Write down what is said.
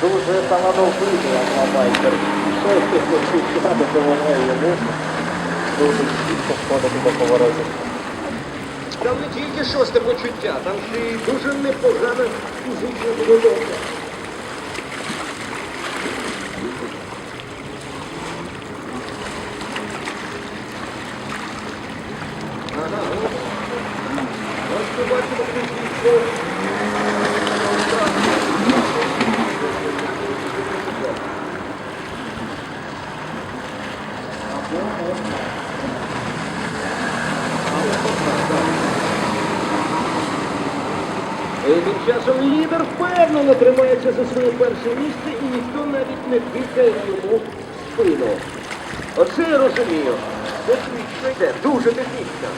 Дуже талановитий аквамайстер. Шостий хлопчика допомагає йому. Дуже чітко входити до поворотів. Там не тільки шосте почуття, там ще й дуже непогана фізична підготовка. Ага, ось. Побачимо кінцівку. І тим часом лідер впевнено тримається за своє перше місце і ніхто навіть не тикає йому спину. Оце я розумію. Технічно йде, дуже технічно.